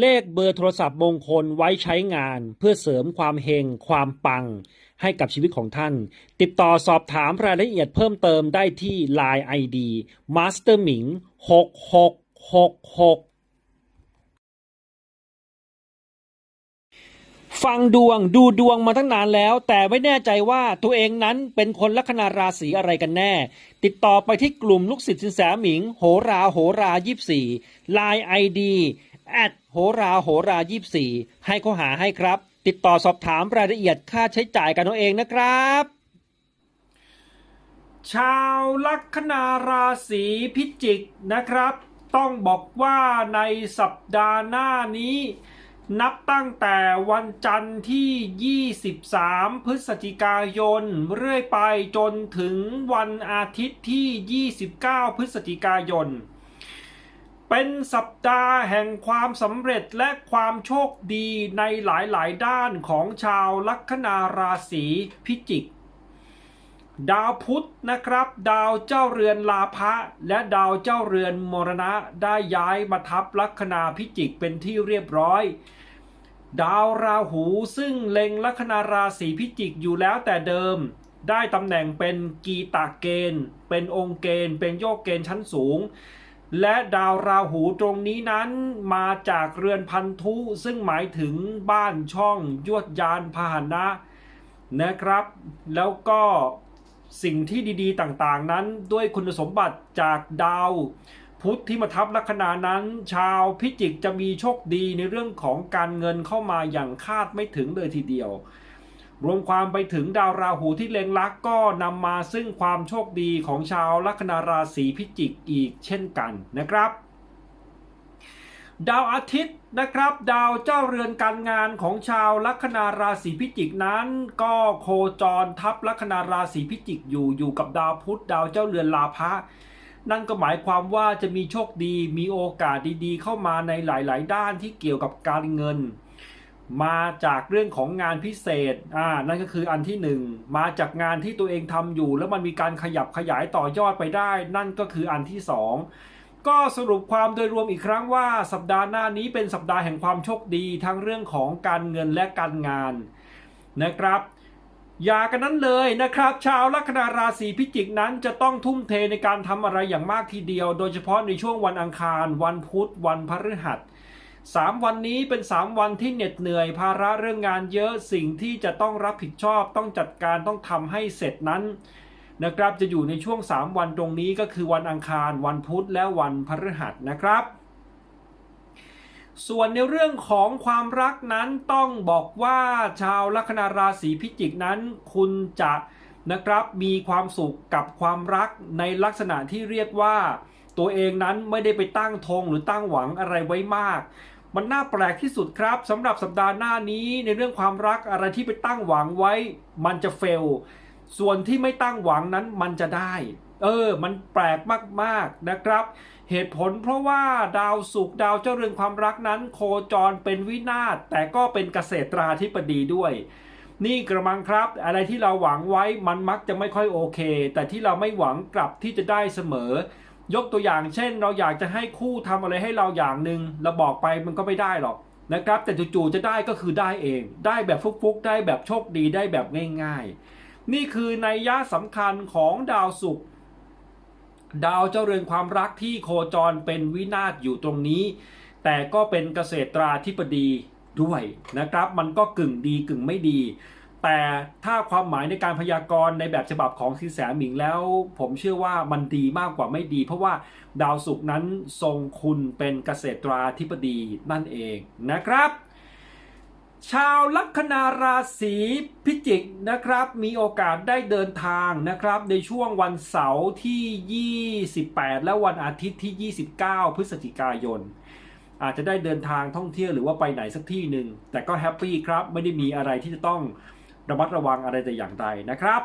เลขเบอร์โทรศัพท์มงคลไว้ใช้งาน เพื่อเสริมความเฮงความปัง ให้กับชีวิตของท่าน ติดต่อสอบถามรายละเอียดเพิ่มเติมได้ที่ Line ID Master Ming 6666ฟังดวงดูดวงมาตั้งนานแล้ว แต่ไม่แน่ใจว่าตัวเองนั้นเป็นคนลัคนาราศีอะไรกันแน่ ติดต่อไปที่กลุ่มลูกศิษย์สินแสหมิง โหราโหรายี่สี่ไลน์ไอดี แอดโหราโหรายี่สี่ให้เขาหาให้ครับ ติดต่อสอบถามรายละเอียดค่าใช้จ่ายกันเอาเองนะครับ ชาวลัคนาราศีพิจิกนะครับ ต้องบอกว่าในสัปดาห์หน้านี้ นับตั้งแต่วันจันทร์ที่ 23 พฤศจิกายน เรื่อยไปจนถึงวันอาทิตย์ที่ 29 พฤศจิกายน เป็นสัปดาห์แห่งความสำเร็จและความโชคดีในหลายๆ ด้านของชาวลัคนาราศีพิจิก ดาวพุธนะครับ ดาวเจ้าเรือนลาภะและดาวเจ้าเรือนมรณะได้ย้ายมาทับลัคนาพิจิกเป็นที่เรียบร้อยดาวราหูซึ่งเล็งลัคนาราศีพิจิกอยู่แล้วแต่เดิม ได้ตำแหน่งเป็นกีตาเกณฑ์ เป็นองค์เกณฑ์ เป็นโยกเกณฑ์ชั้นสูง และดาวราหูตรงนี้นั้นมาจากเรือนพันธุซึ่งหมายถึงบ้านช่องยวดยานพาหนะนะครับ แล้วก็สิ่งที่ดีๆต่างๆนั้นด้วยคุณสมบัติจากดาว พุธที่มาทับลัคนานั้น ชาวพิจิกจะมีโชคดีในเรื่องของการเงินเข้ามาอย่างคาดไม่ถึงเลยทีเดียว รวมความไปถึงดาวราหูที่เล็งลักก็นำมาซึ่งความโชคดีของชาวลัคนาราศีพิจิกอีกเช่นกันนะครับ ดาวอาทิตย์นะครับ ดาวเจ้าเรือนการงานของชาวลัคนาราศีพิจิกนั้น ก็โคจรทับลัคนาราศีพิจิกอยู่อยู่กับดาวพุธดาวเจ้าเรือนลาภะนั่นก็หมายความว่าจะมีโชคดีมีโอกาสดีๆ เข้ามาในหลาย ๆ ด้านที่เกี่ยวกับการเงิน มาจากเรื่องของงานพิเศษ อ่า นั่นก็คืออันที่หนึ่งมาจากงานที่ตัวเองทำอยู่ แล้วมันมีการขยับขยายต่อยอดไปได้ นั่นก็คืออันที่สองก็สรุปความโดยรวมอีกครั้งว่า สัปดาห์หน้านี้เป็นสัปดาห์แห่งความโชคดีทั้งเรื่องของการเงินและการงานนะครับอย่ากันนั้นเลยนะครับ ชาวลัคนาราศีพิจิกนั้นจะต้องทุ่มเทในการทำอะไรอย่างมากทีเดียว โดยเฉพาะในช่วงวันอังคาร วันพุธวันพฤหัส สามวันนี้เป็นสามวันที่เหน็ดเหนื่อยภาระเรื่องงานเยอะสิ่งที่จะต้องรับผิดชอบ ต้องจัดการต้องทำให้เสร็จนั้นนะครับจะอยู่ในช่วง 3 วันตรงนี้ก็คือวันอังคาร วันพุธและวันพฤหัสนะครับ ส่วนในเรื่องของความรักนั้นต้องบอกว่าชาวลัคนาราศีพิจิกนั้น คุณจะนะครับมีความสุขกับความรักในลักษณะที่เรียกว่า ตัวเองนั้นไม่ได้ไปตั้งธงหรือตั้งหวังอะไรไว้มาก มันน่าแปลกที่สุดครับสำหรับสัปดาห์หน้านี้ในเรื่องความรักอะไรที่ไปตั้งหวังไว้ มันจะเฟล ส่วนที่ไม่ตั้งหวังนั้นมันจะได้ เออ มันแปลกมากๆนะครับ เหตุผลเพราะว่าดาวศุกร์ดาวเจ้าเรือนความรักนั้น โคจรเป็นวินาศแต่ก็เป็นเกษตราธิบดีด้วยนี่กระมังครับ อะไรที่เราหวังไว้มันมักจะไม่ค่อยโอเค แต่ที่เราไม่หวังกลับที่จะได้เสมอ ยกตัวอย่างเช่น เราอยากจะให้คู่ทำอะไรให้เราอย่างหนึ่งเราบอกไปมันก็ไม่ได้หรอกนะครับ แต่จู่ๆจะได้ก็คือได้เอง ได้แบบฟุกๆ ได้แบบโชคดีได้แบบง่ายๆ นี่คือในยยะสำคัญของดาวศุกร์ดาวเจ้าเรือนความรักที่โคจรเป็นวินาศอยู่ตรงนี้ แต่ก็เป็นเกษตราธิบดีด้วยนะครับ มันก็กึ่งดีกึ่งไม่ดี แต่ถ้าความหมายในการพยากรณ์ในแบบฉบับของสินแสหมิงแล้ว ผมเชื่อว่ามันดีมากกว่าไม่ดี เพราะว่าดาวศุกร์นั้นทรงคุณเป็นเกษตราธิบดีนั่นเองนะครับ ชาวลัคนาราศีพิจิกนะครับ มีโอกาสได้เดินทางนะครับ ในช่วงวันเสาร์ที่ 28 และวันอาทิตย์ที่ 29 พฤศจิกายนอาจจะได้เดินทางท่องเที่ยวหรือว่าไปไหนสักที่หนึ่งแต่ก็แฮปปี้ครับ ไม่ได้มีอะไรที่จะต้อง ระมัดระวังอะไรแต่อย่างใดนะครับ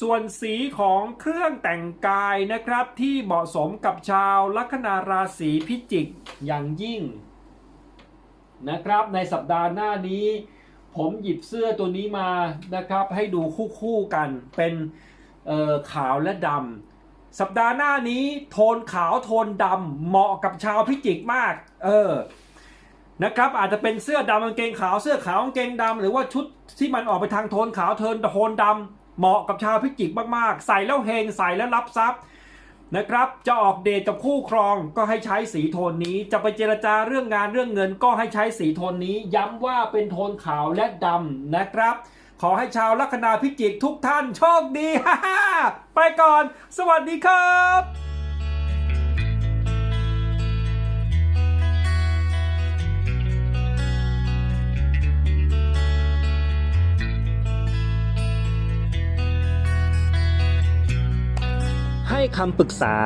ส่วนสีของเครื่องแต่งกายนะครับที่เหมาะสมกับชาวลัคนาราศีพิจิกอย่างยิ่งนะครับในสัปดาห์หน้านี้ ผมหยิบเสื้อตัวนี้มานะครับให้ดูคู่ๆกันเป็นเออขาวและดำสัปดาห์หน้านี้โทนขาวโทนดำเหมาะกับชาวพิจิกมาก เออ นะครับอาจจะเป็นเสื้อดำกางเกงขาวเสื้อขาวกางเกงดำหรือว่าชุดที่มันออกไปทางโทนขาวเทินโทนดำเหมาะกับชาวพิจิกมากๆ ใส่แล้วเฮงใส่แล้วรับทรัพย์นะครับจะออกเดทกับคู่ครองก็ให้ใช้สีโทนนี้ จะไปเจรจาเรื่องงานเรื่องเงินก็ให้ใช้สีโทนนี้ ย้ำว่าเป็นโทนขาวและดำนะครับ ขอให้ชาวลัคนาพิจิกทุกท่านโชคดีฮ่าฮ่าไปก่อน สวัสดีครับ คำปรึกษา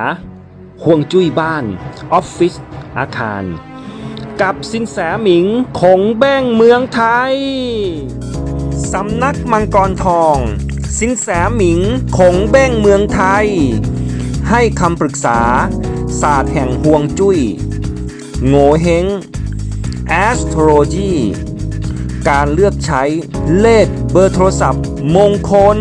ห่วงจุ้ยบ้าน ออฟฟิศอาคาร กับสินแสหมิงคงแบ้งเมืองไทย สำนักมังกรทอง สินแสหมิงคงแบ้งเมืองไทย ให้คำปรึกษา ศาสตร์แห่งห่วงจุ้ย โงเฮง astrology การเลือกใช้เลขเบอร์โทรศัพท์มงคล